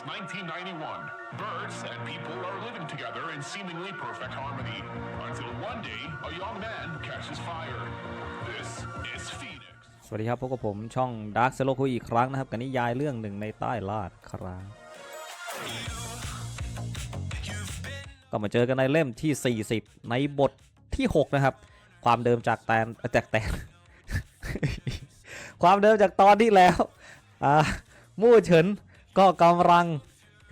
Since 1991. Birds and people are living together in seemingly perfect harmony until one day a young man catches fire. This is Phoenix. สวัสดีครับพบกับผมช่อง Dark Zero คุยอีกครั้งนะครับ กับนิยายเรื่องหนึ่งในใต้ลาดครับก็มาเจอกันในเล่มที่ 40 ในบทที่ 6 นะครับ ความเดิมจากแตนจากแตน ความเดิมจากตอนที่แล้ว อ่ามู่เฉิน ก็กำลัง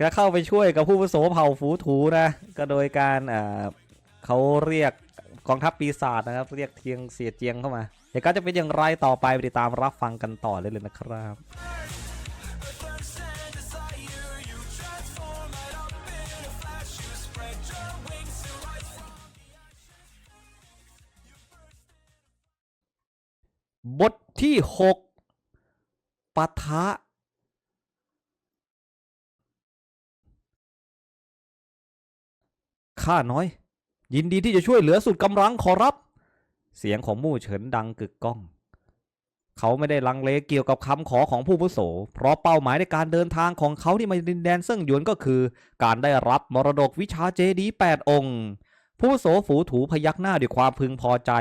จะเข้าไปช่วยกับผู้อาวุโสเผ่าฝูถูนะ ก็โดยการเขาเรียกกองทัพปีศาจนะครับ เรียกเทียงเสียเจียงเข้ามาเหตุการณ์จะเป็นอย่างไรต่อไปไปติดตามรับฟังกันต่อเลยเลยนะครับบทที่ 6ปะทะ ข้าน้อย ยินดีที่จะช่วยเหลือสุดกำลังขอรับ เสียงของมู่เฉินดังกึกก้อง เขาไม่ได้ลังเลเกี่ยวกับคำขอของผู้วุโส เพราะเป้าหมายในการเดินทางของเขาที่มาดินแดนเซิ่งหยวนก็คือ การได้รับมรดกวิชาเจดีแปดองค์ ผู้โสฝูถูพยักหน้าด้วยความพึงพอใจ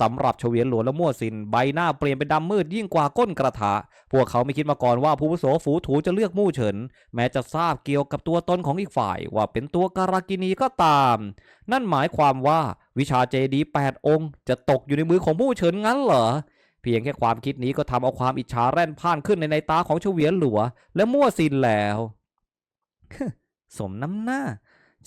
สำหรับเฉวียนหลวงและมั่วสินใบหน้าเปลี่ยนเป็นดำมืดยิ่งกว่าก้นกระทะพวกเขาไม่คิดมาก่อนว่าผู้โสฝูถูจะเลือกมู่เฉิน แม้จะทราบเกี่ยวกับตัวตนของอีกฝ่าย ว่าเป็นตัวการากินีก็ตาม นั่นหมายความว่าวิชาเจดีแปดองค์ จะตกอยู่ในมือของมู่เฉินงั้นเหรอเพียงแค่ความคิดนี้ก็ทำเอาความอิจฉาแร่นพ่านขึ้นในในตาของเฉวียนหลัว และมั่วซินแล้ว สมน้ำหน้า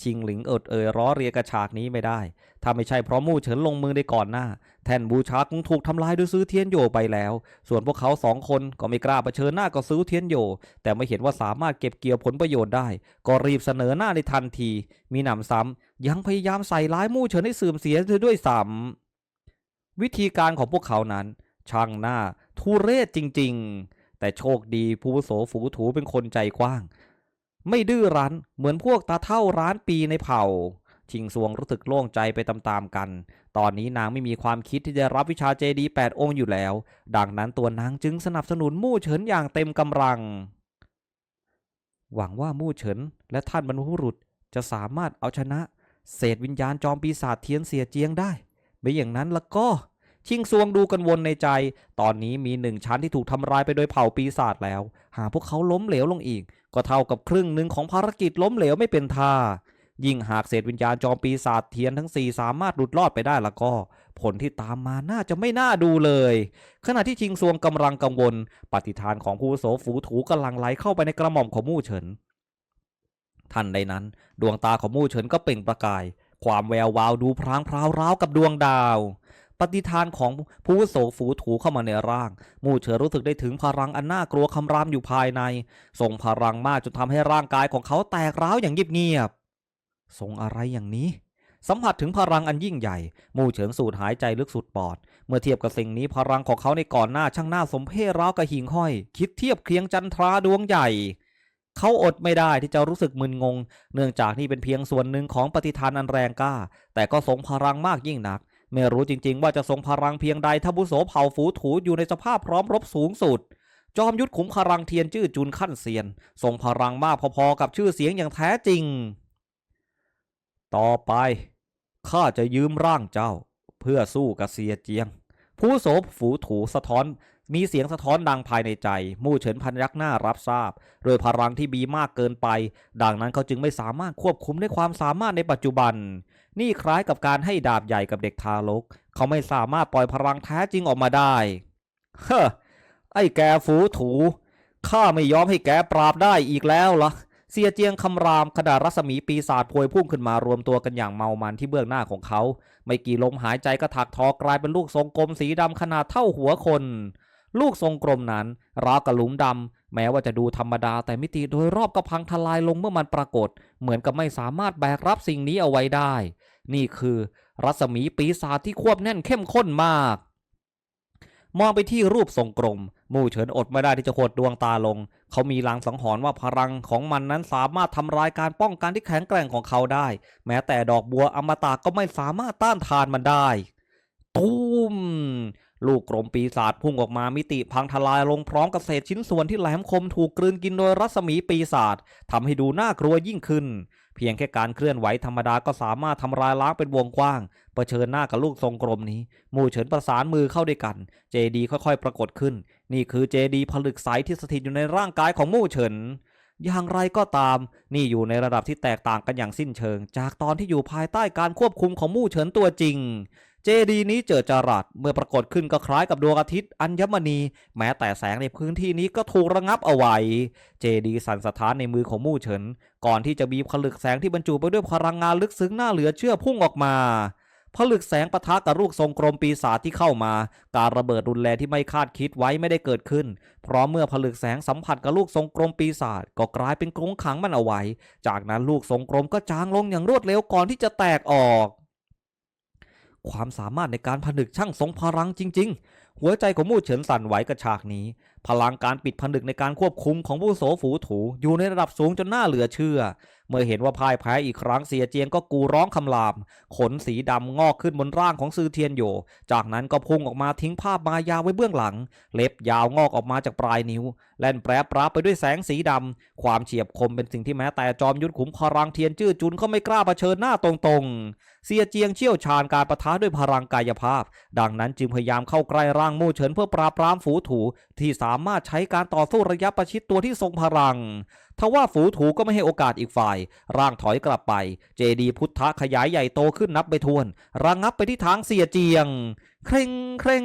ชิงหลิงเอิดเอ่ยร้อเรียกระฉากนี้ไม่ได้ ถ้าไม่ใช่เพราะมู่เฉินลงมือได้ก่อนหน้า แท่นบูชาคงถูกทำลายโดยซื้อเทียนโยไปแล้ว ส่วนพวกเขาสองคนก็ไม่กล้าเผชิญหน้ากับซื้อเทียนโย แต่ไม่เห็นว่าสามารถเก็บเกี่ยวผลประโยชน์ได้ ก็รีบเสนอหน้าในทันที มีหนำซ้ำยังพยายามใส่ร้ายมู่เฉินให้เสื่อมเสียด้วยซ้ำวิธีการของพวกเขานั้น ช่างหน้าทุเรศจริง ๆ แต่โชคดีผู้อาวุโสฝูถูเป็นคนใจกว้าง ไม่ดื้อรั้นเหมือนพวกตาเท่าร้านปีในเผ่า ชิงซวงรู้สึกโล่งใจไปตามๆกัน ตอนนี้นางไม่มีความคิดที่จะรับวิชาเจดีแปดองค์อยู่แล้ว ดังนั้นตัวนางจึงสนับสนุนมู่เฉินอย่างเต็มกำลัง หวังว่ามู่เฉินและท่านบรรพบุรุษจะสามารถเอาชนะ เศษวิญญาณจอมปีศาจเทียนเสียเจียงได้ ไม่อย่างนั้นล้วก็ ชิงซวงดูกันวนในใจ ตอนนี้มีหนึ่งชั้นที่ถูกทำลายไปโดยเผ่าปีศาจแล้ว หากพวกเขาล้มเหลวลงอีก ก็เท่ากับครึ่งหนึ่งของภารกิจล้มเหลวไม่เป็นท่า ยิ่งหากเศษวิญญาณจอมปีศาจเทียนทั้งสี่สามารถหลุดรอดไปได้แล้วก็ ผลที่ตามมาน่าจะไม่น่าดูเลย ขณะที่ชิงซวงกำลังกังวล ปฏิฐานของผู้โสฝูถูกำลังไหลเข้าไปในกระหม่อมของมู่เฉินทันใดนั้น ดวงตาของมู่เฉินก็เปล่งประกาย ความแวววาวดูพรางพราวราวกับดวงดาว ปฏิทานของผู้โสฝูถูเข้ามาในร่าง มู่เฉินรู้สึกได้ถึงพลังอันน่ากลัวคำรามอยู่ภายใน ส่งพลังมากจนทำให้ร่างกายของเขาแตกร้าวอย่างเงียบๆทรงอะไรอย่างนี้ สัมผัสถึงพลังอันยิ่งใหญ่ มู่เฉินสูดหายใจลึกสุดปอด เมื่อเทียบกับสิ่งนี้พลังของเขาในก่อนหน้าช่างน่าสมเพชร้าวกับหิ่งห้อย คิดเทียบเคียงจันทราดวงใหญ่เขาอดไม่ได้ที่จะรู้สึกมึนงง เนื่องจากนี่เป็นเพียงส่วนหนึ่งของปฏิทานอันแรงกล้า แต่ก็ทรงพลังมากยิ่งนัก ไม่รู้จริงๆ ว่าจะทรงพลังเพียงใดถ้าบุโสเผ่าฝูถูอยู่ในสภาพพร้อมรบสูงสุด จอมยุทธขุมพลังเทียนจื้อจุนขั้นเซียน ทรงพลังมากพอๆกับชื่อเสียงอย่างแท้จริง ต่อไปข้าจะยืมร่างเจ้า เพื่อสู้กับเสียเจียง ผู้โสฝูถูสะท้อน มีเสียงสะท้อนดังภายในใจ มู่เฉินพันยักหน้ารับทราบโดยพลังที่มีมากเกินไป ดังนั้นเขาจึงไม่สามารถควบคุมด้วยความสามารถในปัจจุบัน นี่คล้ายกับการให้ดาบใหญ่กับเด็กทารก เขาไม่สามารถปล่อยพลังแท้จริงออกมาได้ เฮ้อไอ้แกฝูถูข้าไม่ยอมให้แกปราบได้อีกแล้วล่ะเสียเจียงคำรามขณะรัศมีปีศาจพวยพุ่งขึ้นมารวมตัวกันอย่างเมามันที่เบื้องหน้าของเขา ไม่กี่ลมหายใจก็ถักทอกลายเป็นลูกทรงกลมสีดำขนาดเท่าหัวคน ลูกทรงกลมนั้นราวกับหลุมดำแม้ว่าจะดูธรรมดาแต่มิติโดยรอบก็พังทลายลงเมื่อมันปรากฏ เหมือนกับไม่สามารถแบกรับสิ่งนี้เอาไว้ได้ นี่คือ รัศมีปีศาจที่ควบแน่นเข้มข้นมาก มองไปที่รูปทรงกลมมู่เฉินอดไม่ได้ที่จะขดดวงตาลง เขามีลางสังหรณ์ว่าพลังของมันนั้นสามารถทำลายการป้องกันที่แข็งแกร่งของเขาได้ แม้แต่ดอกบัวอมตะก็ไม่สามารถต้านทานมันได้ ตูม ลูกกรมปีศาจพุ่งออกมามิติพังทลายลงพร้อมกับเศษชิ้นส่วนที่แหลมคมถูกกลืนกินโดยรัศมีปีศาจทำให้ดูน่ากลัวยิ่งขึ้น เพียงแค่การเคลื่อนไหวธรรมดาก็สามารถทำลายล้างเป็นวงกว้างเผชิญหน้ากับลูกทรงกลมนี้ หมู่เฉินประสานมือเข้าด้วยกัน เจดีค่อยๆ ปรากฏขึ้น นี่คือเจดีผลึกใสที่สถิตอยู่ในร่างกายของหมู่เฉินอย่างไรก็ตาม นี่อยู่ในระดับที่แตกต่างกันอย่างสิ้นเชิง จากตอนที่อยู่ภายใต้การควบคุมของมู่เฉินตัวจริง เจดีนี้เจอจรัสเมื่อปรากฏขึ้นก็คล้ายกับดวงอาทิตย์อัญมณี แม้แต่แสงในพื้นที่นี้ก็ถูกระงับเอาไว้ เจดีสั่นสะท้านในมือของมู่เฉิน ก่อนที่จะมีผลึกแสงที่บรรจุไปด้วยพลังงานลึกซึ้งน่าเหลือเชื่อพุ่งออกมาผลึกแสงปะทะกับลูกทรงกลมปีศาจที่เข้ามา การระเบิดรุนแรงที่ไม่คาดคิดไว้ไม่ได้เกิดขึ้น เพราะเมื่อผลึกแสงสัมผัสกับลูกทรงกลมปีศาจก็กลายเป็นกรงขังมันเอาไว้ จากนั้นลูกทรงกลมก็จางลงอย่างรวดเร็วก่อนที่จะแตกออก ความสามารถในการผนึกช่างทรงพลังจริง ๆ หัวใจของมู่เฉินสั่นไหวกับฉากนี้ พลังการปิดผนึกในการควบคุมของผู้โสฝูถูอยู่ในระดับสูงจนน่าเหลือเชื่อ เมื่อเห็นว่าพ่ายแพ้อีกครั้งเสียเจียงก็กูร้องคำราม ขนสีดำงอกขึ้นบนร่างของซือเทียนโย จากนั้นก็พุ่งออกมาทิ้งภาพมายาวไว้เบื้องหลัง เล็บยาวงอกออกมาจากปลายนิ้ว แล่นแปรปราไปด้วยแสงสีดำความเฉียบคมเป็นสิ่งที่แม้แต่จอมยุทธขุมพลังเทียนจื้อจุนก็ไม่กล้าเผชิญหน้าตรงๆ เสียเจียงเชี่ยวชาญการประทะด้วยพลังกายภาพ ดังนั้นจึงพยายามเข้าใกล้ร่างมู่เฉินเพื่อปราบปรามฝูถูที่สามารถใช้การต่อสู้ระยะประชิดตัวที่ทรงพลังทว่าฝูถูก็ไม่ให้โอกาสอีกฝ่าย ร่างถอยกลับไป เจดีพุทธะขยายใหญ่โตขึ้นนับไปทวนระงับไปที่ทางเสียเจียง เคร่งเคร่ง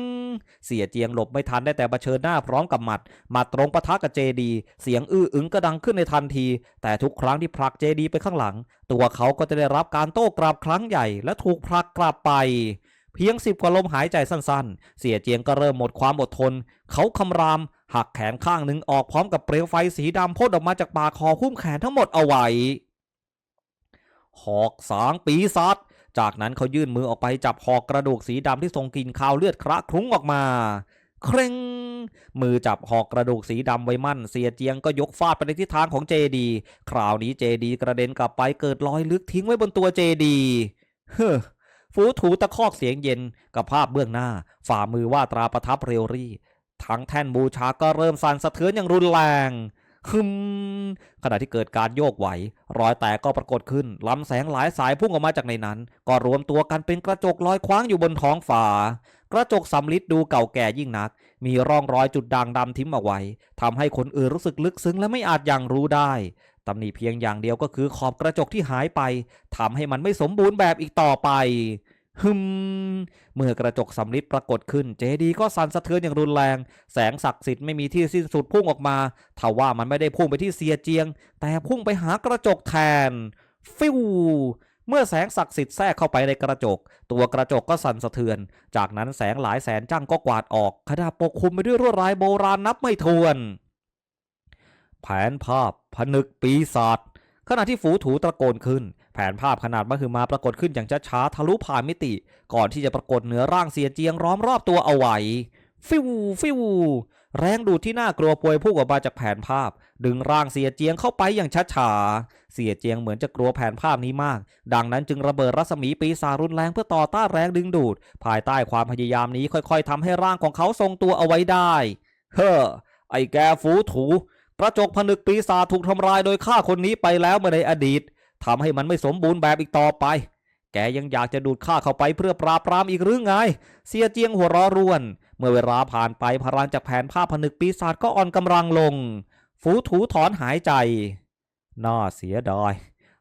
เสียเจียงหลบไม่ทันได้แต่เผชิญหน้าพร้อมกับหมัดหมัดตรงปะทะกับเจดี เสียงอื้ออึงก็ดังขึ้นในทันที แต่ทุกครั้งที่ผลักเจดีไปข้างหลัง ตัวเขาก็จะได้รับการโต้กลับครั้งใหญ่ และถูกผลักกลับไปเพียงสิบกว่าลมหายใจสั้นๆ เสียเจียงก็เริ่มหมดความอดทน เขาคำราม หักแขนข้างหนึ่งออกพร้อมกับเปลวไฟสีดำพ่นออกมาจากปากคอคุ้มแขนทั้งหมดเอาไว้ หอกสางปีศาจ จากนั้นเขายื่นมือออกไปจับหอกกระดูกสีดำที่ทรงกลินคาวเลือดคระคลุ้งออกมาเคร่งมือจับหอกกระดูกสีดำไว้มั่น เสียเจียงก็ยกฟาดไปในทิศทางของเจดี คราวนี้เจดีกระเด็นกลับไปเกิดรอยลึกทิ้งไว้บนตัวเจดี เฮ้อฟูถูตะคอกเสียงเย็นกับภาพเบื้องหน้า ฝ่ามือว่าตราประทับเรียวรี่ทั้งแท่นบูชาก็เริ่มสั่นสะเทือนอย่างรุนแรง ฮึมขณะที่เกิดการโยกไหว รอยแตกก็ปรากฏขึ้นลำแสงหลายสายพุ่งออกมาจากในนั้น ก็รวมตัวกันเป็นกระจกลอยคว้างอยู่บนท้องฟ้ากระจกสำลิดดูเก่าแก่ยิ่งนัก มีร่องรอยจุดด่างดำทิ้มเอาไว้ทำให้คนอื่นรู้สึกลึกซึ้งและไม่อาจยังรู้ได้ตำหนิเพียงอย่างเดียวก็คือขอบกระจกที่หายไปทำให้มันไม่สมบูรณ์แบบอีกต่อไป ฮึมเมื่อกระจกสำลิดปรากฏขึ้น เจดีก็สั่นสะเทือนอย่างรุนแรง แสงศักดิ์สิทธิ์ไม่มีที่สิ้นสุดพุ่งออกมาทว่ามันไม่ได้พุ่งไปที่เซียเจียง แต่พุ่งไปหากระจกแทน ฟิวเมื่อแสงศักดิ์สิทธิ์แทรกเข้าไปในกระจก ตัวกระจกก็สั่นสะเทือน จากนั้นแสงหลายแสนจ้างก็กวาดออกขณะปกคลุมไปด้วยรวดลายโบราณนับไม่ถ้วน แผนภาพผนึกปีศาจ ขณะที่ฝูถูตะโกนขึ้น แผนภาพขนาดมหึมาปรากฏขึ้นอย่างช้าๆทะลุผ่านมิติ ก่อนที่จะปรากฏเหนือร่างเสียเจียงล้อมรอบตัวเอาไว้ฟิวฟิวแรงดูดที่น่ากลัวพวยพุ่งออกมาจากแผนภาพ ดึงร่างเสียเจียงเข้าไปอย่างช้าๆเสียเจียงเหมือนจะกลัวแผนภาพนี้มาก ดังนั้นจึงระเบิดรัศมีปีศาจรุนแรงเพื่อต่อต้านแรงดึงดูด ภายใต้ความพยายามนี้ค่อยๆทำให้ร่างของเขาทรงตัวเอาไว้ได้ เฮ้อไอ้แกฝูถู กระจกผนึกปีศาจถูกทำลายโดยฆ่าคนนี้ไปแล้วเมื่อในอดีตทำให้มันไม่สมบูรณ์แบบอีกต่อไป แกยังอยากจะดูดข้าเข้าไปเพื่อปราบปรามอีกหรือไง เสียเจียงหัวร้อร่วน เมื่อเวลาผ่านไปพลังจากแผนภาพผนึกปีศาจก็อ่อนกำลังลง ฝูถูถอนหายใจ น่าเสียดาย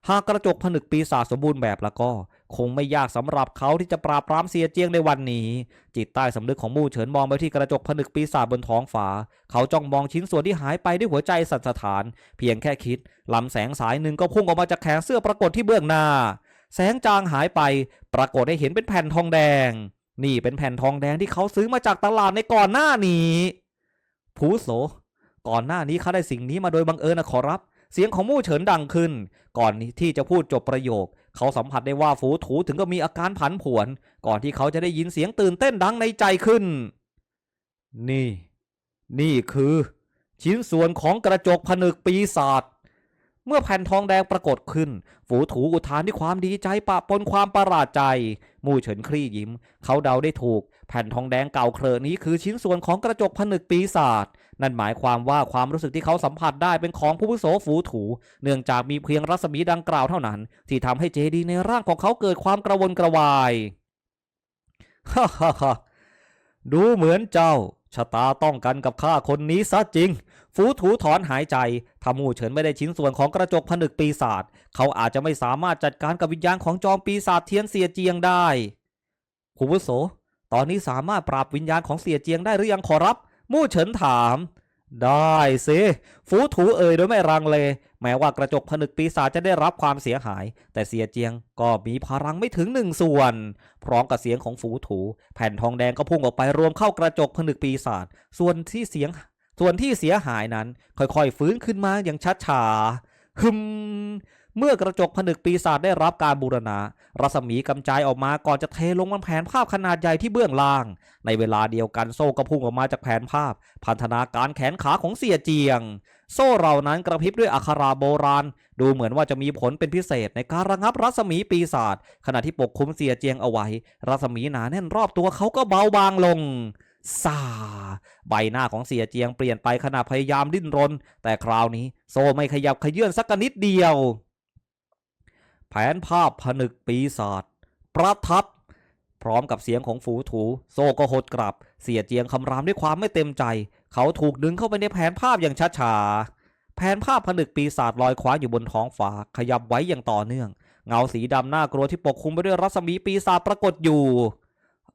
หากกระจกผนึกปีศาจสมบูรณ์แบบแล้วก็ คงไม่ยากสำหรับเขาที่จะปราบปรามเสียเจียงในวันนี้ จิตใต้สำนึกของมู่เฉินมองไปที่กระจกผนึกปีศาจบนท้องฟ้า เขาจ้องมองชิ้นส่วนที่หายไปด้วยหัวใจสั่นสะท้าน เพียงแค่คิดลำแสงสายหนึ่งก็พุ่งออกมาจากแขนเสื้อปรากฏที่เบื้องหน้า แสงจางหายไปปรากฏให้เห็นเป็นแผ่นทองแดง นี่เป็นแผ่นทองแดงที่เขาซื้อมาจากตลาดในก่อนหน้านี้ ผูโส ก่อนหน้านี้เขาได้สิ่งนี้มาโดยบังเอิญนะขอรับ เสียงของมู่เฉินดังขึ้น ก่อนที่จะพูดจบประโยค เขาสัมผัสได้ว่าฝูถูถึงก็มีอาการผันผวน ก่อนที่เขาจะได้ยินเสียงตื่นเต้นดังในใจขึ้น นี่ นี่คือ ชิ้นส่วนของกระจกผนึกปีศาจเมื่อแผ่นทองแดงปรากฏขึ้น ฝูถูอุทานด้วยความดีใจปะปนความประหลาดใจ มู่เฉินคลี่ยิ้ม เขาเดาได้ถูก แผ่นทองแดงเก่าเครอนี้คือชิ้นส่วนของกระจกผนึกปีศาจ นั่นหมายความว่าความรู้สึกที่เขาสัมผัสได้เป็นของผู้วุโสฝูถู เนื่องจากมีเพียงรัศมีดังกล่าวเท่านั้น ที่ทำให้เจดีย์ในร่างของเขาเกิดความกระวนกระวายฮ่าฮ่าฮ่าดูเหมือนเจ้าชะตาต้องกันกับข้าคนนี้ซะจริง ฟูถูถอนหายใจถ้ามู่เฉินไม่ได้ชิ้นส่วนของกระจกผนึกปีศาจ เขาอาจจะไม่สามารถจัดการกับวิญญาณของจอมปีศาจเทียนเสียเจียงได้ผู้วุโส ตอนนี้สามารถปราบวิญญาณของเสียเจียงได้หรือยังขอรับ มู่เฉินถาม ได้สิฟูถูเอ่ยโดยไม่รังเล แม้ว่ากระจกผนึกปีศาจจะได้รับความเสียหาย แต่เสียเจียงก็มีพลังไม่ถึงหนึ่งส่วน พร้อมกับเสียงของฝูถู แผ่นทองแดงก็พุ่งออกไปรวมเข้ากระจกผนึกปีศาจส่วนที่เสียง ส่วนที่เสียหายนั้น ค่อยๆฟื้นขึ้นมาอย่างช้าช้าๆฮึม เมื่อกระจกผนึกปีศาจได้รับการบูรณะรัศมีกำจายออกมาก่อนจะเทลงบนแผนภาพขนาดใหญ่ที่เบื้องล่าง ในเวลาเดียวกันโซ่ก็พุ่งออกมาจากแผนภาพ พันธนาการแขนขาของเสียเจียง โซ่เหล่านั้นกระพริบด้วยอักขราโบราณ ดูเหมือนว่าจะมีผลเป็นพิเศษในการระงับรัศมีปีศาจขณะที่ปกคลุมเสียเจียงเอาไว้ รัศมีหนาแน่นรอบตัวเขาก็เบาบางลงซาใบหน้าของเสียเจียงเปลี่ยนไปขณะพยายามดิ้นรน แต่คราวนี้โซ่ไม่ขยับขยื่นสักนิดเดียว แผนภาพผนึกปีศาจประทับ พร้อมกับเสียงของฝูถู โซก็หดกลับ เสียเจียงคำรามด้วยความไม่เต็มใจ เขาถูกดึงเข้าไปในแผนภาพอย่างช้าๆแผนภาพผนึกปีศาจลอยคว้าอยู่บนท้องฟ้าขยับไว้อย่างต่อเนื่อง เงาสีดำน่ากลัวที่ปกคลุมไปด้วยรัศมีปีศาจปรากฏอยู่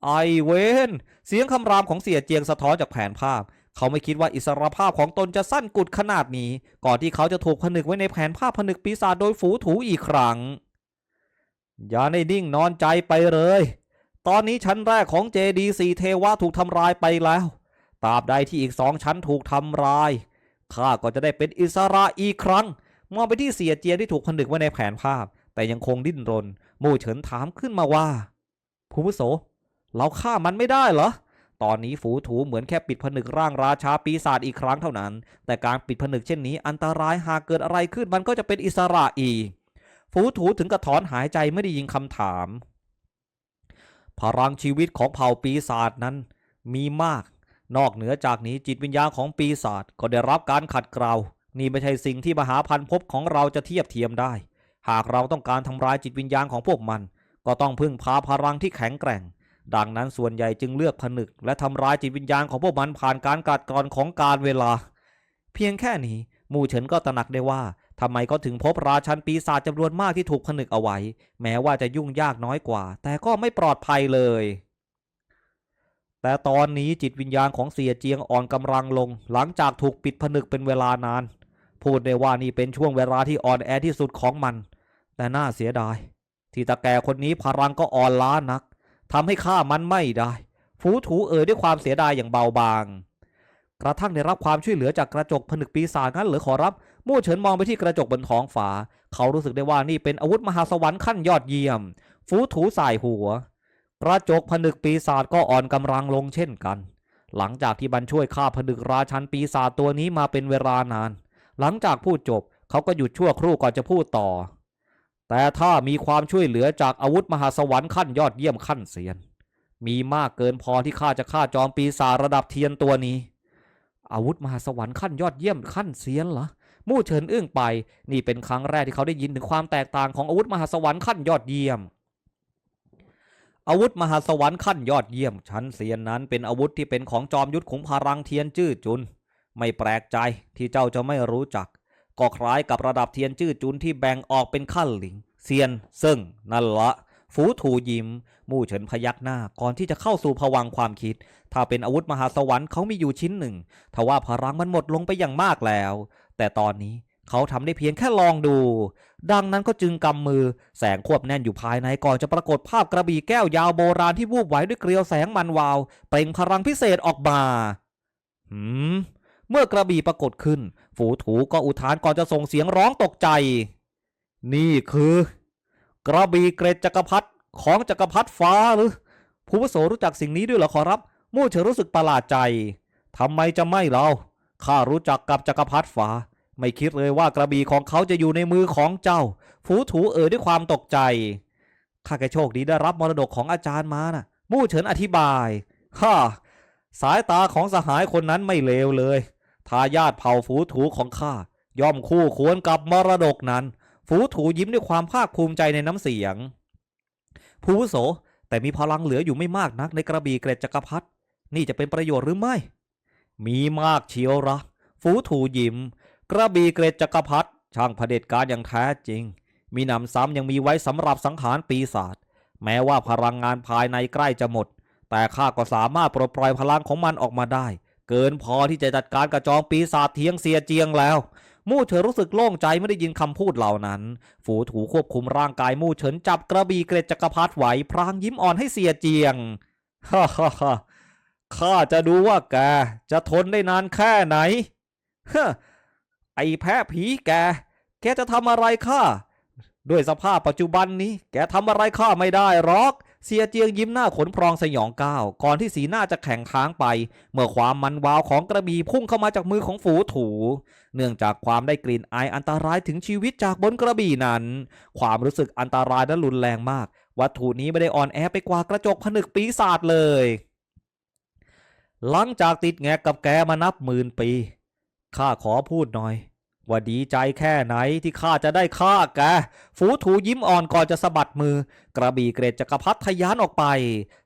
ไอเวนเสียงคำรามของเสียเจียงสะท้อนจากแผนภาพ เขาไม่คิดว่าอิสรภาพของตนจะสั้นกุดขนาดนี้ ก่อนที่เขาจะถูกผนึกไว้ในแผนภาพผนึกปีศาจโดยฝูถูอีกครั้ง อย่าในนิ่งนอนใจไปเลย ตอนนี้ชั้นแรกของเจดีสีเทวะถูกทำลายไปแล้ว ตราบใดที่อีกสองชั้นถูกทำลาย ข้าก็จะได้เป็นอิสระอีกครั้ง มองไปที่เสียเจียที่ถูกผนึกไว้ในแผนภาพ แต่ยังคงดิ้นรน มู่เฉินถามขึ้นมาว่าผู้วุโส เราฆ่ามันไม่ได้เหรอ ตอนนี้ฝูถูเหมือนแค่ปิดผนึกร่างราชาปีศาจอีกครั้งเท่านั้น แต่การปิดผนึกเช่นนี้อันตรายหากเกิดอะไรขึ้นมันก็จะเป็นอิสระอีก ฝูถูถึงกระถอนหายใจไม่ได้ยิงคำถาม พลังชีวิตของเผ่าปีศาจนั้นมีมาก นอกเหนือจากนี้จิตวิญญาณของปีศาจก็ได้รับการขัดเกลานี่ไม่ใช่สิ่งที่มหาพันภพของเราจะเทียบเทียมได้ หากเราต้องการทำลายจิตวิญญาณของพวกมัน ก็ต้องพึ่งพาพลังที่แข็งแกร่ง ดังนั้นส่วนใหญ่จึงเลือกผนึก และทำร้ายจิตวิญญาณของพวกมันผ่านการกัดกร่อนของการเวลา เพียงแค่นี้ มู่เฉินก็ตระหนักได้ว่า ทำไมก็ถึงพบราชันปีศาจจำนวนมากที่ถูกผนึกเอาไว้ แม้ว่าจะยุ่งยากน้อยกว่า แต่ก็ไม่ปลอดภัยเลย แต่ตอนนี้จิตวิญญาณของเสียเจียงอ่อนกำลังลง หลังจากถูกปิดผนึกเป็นเวลานาน พูดได้ว่านี่เป็นช่วงเวลาที่อ่อนแอที่สุดของมันแต่น่าเสียดาย ที่ตาแก่คนนี้พลังก็อ่อนล้านักทำให้ฆ่ามันไม่ได้ฟูถูเอ่ยด้วยความเสียดายอย่างเบาบาง กระทั่งได้รับความช่วยเหลือจากกระจกผนึกปีศาจงั้นหรือขอรับ มู่เฉินมองไปที่กระจกบนท้องฟ้า เขารู้สึกได้ว่านี่เป็นอาวุธมหาสวรรค์ขั้นยอดเยี่ยม ฟูถูสายหัว กระจกผนึกปีศาจก็อ่อนกำลังลงเช่นกัน หลังจากที่บันช่วยฆ่าผนึกราชันปีศาจตัวนี้มาเป็นเวลานาน หลังจากพูดจบเขาก็หยุดชั่วครู่ก่อนจะพูดต่อ แต่ถ้ามีความช่วยเหลือจากอาวุธมหาสวรรค์ขั้นยอดเยี่ยมขั้นเซียน มีมากเกินพอที่ข้าจะฆ่าจอมปีศาจระดับเทียนตัวนี้ อาวุธมหาสวรรค์ขั้นยอดเยี่ยมขั้นเซียนเหรอ มู่เฉินอึ้งไป นี่เป็นครั้งแรกที่เขาได้ยินถึงความแตกต่างของอาวุธมหาสวรรค์ขั้นยอดเยี่ยม อาวุธมหาสวรรค์ขั้นยอดเยี่ยม ชั้นเซียนนั้นเป็นอาวุธที่เป็นของจอมยุทธขุงพารังเทียนจื้อจุน ไม่แปลกใจที่เจ้าจะไม่รู้จัก ก็คล้ายกับระดับเทียนจื้อจุนที่แบ่งออกเป็นขั้นหลิง เซียน ซึ่ง นั่นละฝูถูยิมมู่เฉินพยักหน้าก่อนที่จะเข้าสู่ภวังค์ความคิด ถ้าเป็นอาวุธมหาสวรรค์เขามีอยู่ชิ้นหนึ่งทว่าพลังมันหมดลงไปอย่างมากแล้ว แต่ตอนนี้เขาทำได้เพียงแค่ลองดู ดังนั้นก็จึงกำมือแสงควบแน่นอยู่ภายในก่อนจะปรากฏภาพกระบี่แก้วยาวโบราณที่วูบไหวด้วยเกลียวแสงมันวาว เปล่งพลังพิเศษออกมาหืมเมื่อกระบี่ปรากฏขึ้น ฝูถูก็อุทานก่อนจะส่งเสียงร้องตกใจ นี่คือ กระบี่เกรดจักรพรรดิของจักรพรรดิฟ้าหรือผู้วโสรู้จักสิ่งนี้ด้วยเหรอขอรับมู่เฉอรู้สึกประหลาดใจทำไมจะไม่เรา ข้ารู้จักกับจักรพรรดิฟ้าไม่คิดเลยว่ากระบี่ของเขาจะอยู่ในมือของเจ้า ฟูถูเอ่ยด้วยความตกใจ ข้าแค่โชคดีได้รับมรดกของอาจารย์มานะ่ะ มู่เฉินอธิบายฮ่าสายตาของสหายคนนั้นไม่เลวเลย ทายาทเผ่าฟูถูของข้าย่อมคู่ควรกับมรดกนั้น ฟูถูยิ้มด้วยความภาคภูมิใจในน้ำเสียง ผู้โสแต่มีพลังเหลืออยู่ไม่มากนักในกระบี่เกรดจักรพรรดินี่จะเป็นประโยชน์หรือไม่ มีมากเชียวละฟูถูยิม กระบีเกรจักรพรรดิช่างเผด็จการอย่างแท้จริง มีหนำซ้ำยังมีไว้สำหรับสังหารปีศาจแม้ว่าพลังงานภายในใกล้จะหมด แต่ข้าก็สามารถปลดปล่อยพลังของมันออกมาได้ เกินพอที่จะจัดการกระจองปีศาจเทียงเสียเจียงแล้ว มู่เฉินรู้สึกโล่งใจไม่ได้ยินคำพูดเหล่านั้น ฝูถูควบคุมร่างกายมู่เฉินจับกระบี่เกรดจักรพรรดิไหวพรางยิ้มอ่อนให้เสียเจียงฮ่าฮ่าฮ่า ข้าจะดูว่าแกจะทนได้นานแค่ไหนฮไอ้แพ้ผีแก แกจะทำอะไรข้า ด้วยสภาพปัจจุบันนี้ แกทำอะไรข้าไม่ได้หรอก เสียเจียงยิ้มหน้าขนพรองสยองก้าว ก่อนที่สีหน้าจะแข็งค้างไป เมื่อความมันวาวของกระบี่พุ่งเข้ามาจากมือของฝูถู เนื่องจากความได้กลิ่นอายอันตรายถึงชีวิตจากบนกระบี่นั้น ความรู้สึกอันตรายนั้นรุนแรงมาก วัตถุนี้ไม่ได้อ่อนแอไปกว่ากระจกผนึกปีศาจเลย หลังจากติดแงกกับแกมานับหมื่นปี ข้าขอพูดหน่อย ว่าดีใจแค่ไหนที่ข้าจะได้ฆ่าแกฝูถูยิ้มอ่อนก่อนจะสะบัดมือ กระบี่เกรดจักรพรรดิทะยานออกไป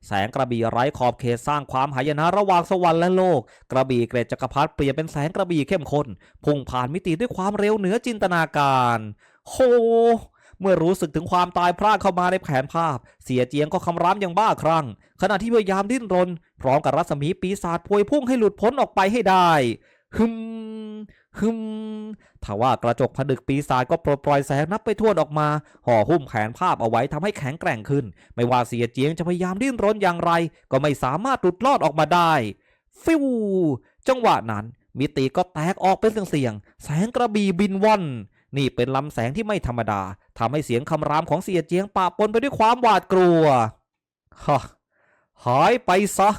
แสงกระบี่ไร้ขอบเขตสร้างความหายนะระหว่างสวรรค์และโลก กระบี่เกรดจักรพรรดิเปลี่ยนเป็นแสงกระบี่เข้มข้นพุ่งผ่านมิติด้วยความเร็วเหนือจินตนาการโฮ เมื่อรู้สึกถึงความตายพรากเข้ามาในแผนภาพ เสียเจียงก็คำรามอย่างบ้าคลั่ง ขณะที่พยายามดิ้นรน พร้อมกับรัศมีปีศาจพวยพุ่งให้หลุดพ้นออกไปให้ได้ฮึมฮึมทว่ากระจกผนึกปีศาจก็ปลดปล่อยแสงนับไปทั่วออกมา ห่อหุ้มแผนภาพเอาไว้ทำให้แข็งแกร่งขึ้น ไม่ว่าเสียเจียงจะพยายามดิ้นรนอย่างไร ก็ไม่สามารถหลุดลอดออกมาได้ ฟิว จังหวะนั้น มิติก็แตกออกเป็นเสียงๆแสงกระบี่บินว่อน นี่เป็นลำแสงที่ไม่ธรรมดาทำให้เสียงคำรามของเสียเจียงปะปนไปด้วยความหวาดกลัวฮะหายไปซะ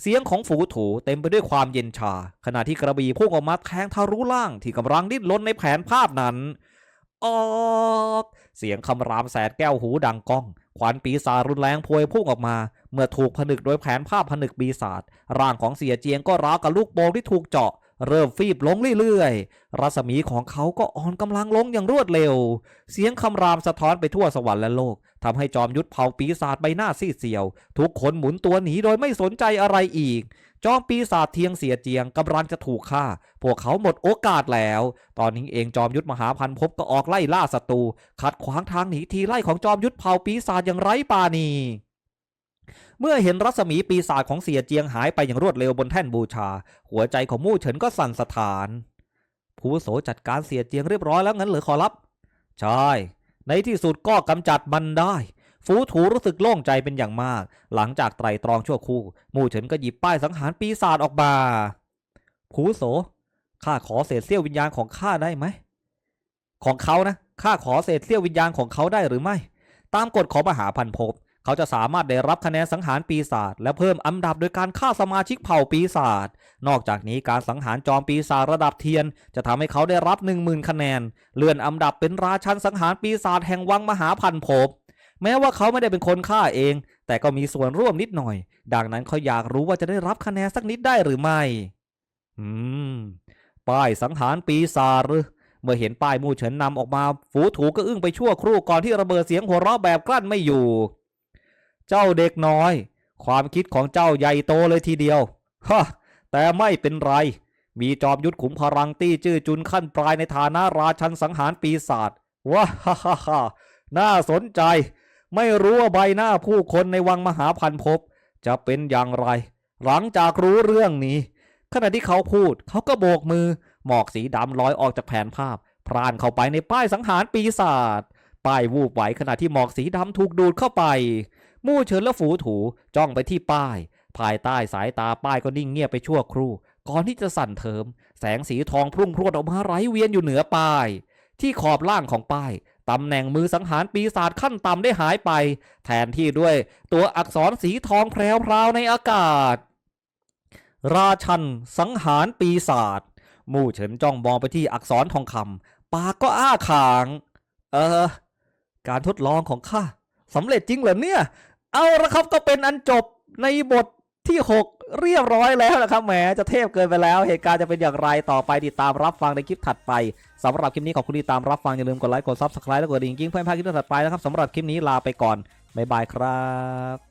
เสียงของฝูถูเต็มไปด้วยความเย็นชา ขณะที่กระบี่พุ่งออกมาแทงทะลุล่างที่กำลังดิ้นรนในแผนภาพนั้นออกเสียงคำรามแสดแก้วหูดังก้อง ขวานปีศาจรุนแรงพวยพุ่งออกมา เมื่อถูกผนึกโดยแผนภาพผนึกปีศาจร่างของเสียเจียงก็ร้าวกับลูกโป่งที่ถูกเจาะ เริ่มฟีบลงเรื่อยๆ รัศมีของเขาก็อ่อนกำลังลงอย่างรวดเร็ว เสียงคำรามสะท้อนไปทั่วสวรรค์และโลกทำให้จอมยุทธเผาปีศาจใบหน้าซีดเซียว ทุกคนหมุนตัวหนีโดยไม่สนใจอะไรอีก จอมปีศาจเทียงเสียเจียงกำลังจะถูกฆ่า พวกเขาหมดโอกาสแล้ว ตอนนี้เองจอมยุทธมหาพันภพก็ออกไล่ล่าศัตรูขัดขวางทางหนีทีไล่ของจอมยุทธเผ่าปีศาจอย่างไร้ปาณี เมื่อเห็นรัศมีปีศาจของเสียเจียงหายไปอย่างรวดเร็วบนแท่นบูชา หัวใจของมู่เฉินก็สั่นสะท้าน ผู้โสจัดการเสียเจียงเรียบร้อยแล้วงั้นหรือขอรับ ใช่ ในที่สุดก็กำจัดมันได้ ฟูถูรู้สึกโล่งใจเป็นอย่างมาก หลังจากไตรตรองชั่วครู่ มู่เฉินก็หยิบป้ายสังหารปีศาจออกมาผู้โสข้าขอเศษเสี้ยววิญญาณของข้าได้ไหม ของเขานะข้าขอเศษเสี้ยววิญญาณของเขาได้หรือไม่ ตามกฎของมหาพันภพ เขาจะสามารถได้รับคะแนนสังหารปีศาจและเพิ่มอันดับโดยการฆ่าสมาชิกเผ่าปีศาจ นอกจากนี้การสังหารจอมปีศาจระดับเทียน จะทำให้เขาได้รับ 10,000 คะแนน เลื่อนอันดับเป็นราชันสังหารปีศาจแห่งวังมหาพันภพแม้ว่าเขาไม่ได้เป็นคนฆ่าเอง แต่ก็มีส่วนร่วมนิดหน่อย ดังนั้นเขาอยากรู้ว่าจะได้รับคะแนนสักนิดได้หรือไม่ อืม ป้ายสังหารปีศาจหรือเมื่อเห็นป้ายมู่เฉินนำออกมา ฝูถูก็อึ้งไปชั่วครู่ก่อนที่ระเบิดเสียงหัวเราะแบบกลั้นไม่อยู่ เจ้าเด็กน้อย ความคิดของเจ้าใหญ่โตเลยทีเดียวฮะแต่ไม่เป็นไร มีจอมยุทธขุมพลังตี้จื้อจุนขั้นปลายในฐานะราชันสังหารปีศาจว้าฮ่าฮ่าฮ่าน่าสนใจ ไม่รู้ว่าใบหน้าผู้คนในวังมหาพันภพจะเป็นอย่างไร หลังจากรู้เรื่องนี้ ขณะที่เขาพูด เขาก็โบกมือ หมอกสีดำลอยออกจากแผนภาพ พรานเข้าไปในป้ายสังหารปีศาจป้ายวูบไหวขณะที่หมอกสีดำถูกดูดเข้าไป มู่เฉินและฝูถูจ้องไปที่ป้าย ภายใต้สายตาป้ายก็นิ่งเงียบไปชั่วครู่ ก่อนที่จะสั่นเทิม แสงสีทองพรุ่งพรวดออกมาไหลเวียนอยู่เหนือป้าย ที่ขอบล่างของป้ายตำแหน่งมือสังหารปีศาจขั้นต่ำได้หายไป แทนที่ด้วยตัวอักษรสีทองแพรวๆในอากาศ ราชันสังหารปีศาจมู่เฉินจ้องมองไปที่อักษรทองคำปากก็อ้าขาง เออ การทดลองของข้าสำเร็จจริงเหรอเนี่ย เอาละครับก็เป็นอันจบในบทที่ 6 เรียบร้อยแล้วนะครับแหมจะเทพเกินไปแล้ว เหตุการณ์จะเป็นอย่างไรต่อไปติดตามรับฟังในคลิปถัดไปสำหรับคลิปนี้ขอบคุณที่ตามรับฟังอย่าลืมกดไลค์กดซับสไครต์และกดดิ่งกิ้งเพื่อนพลาดคลิปถัดไปนะครับสำหรับคลิปนี้ลาไปก่อนบ๊ายบายครับ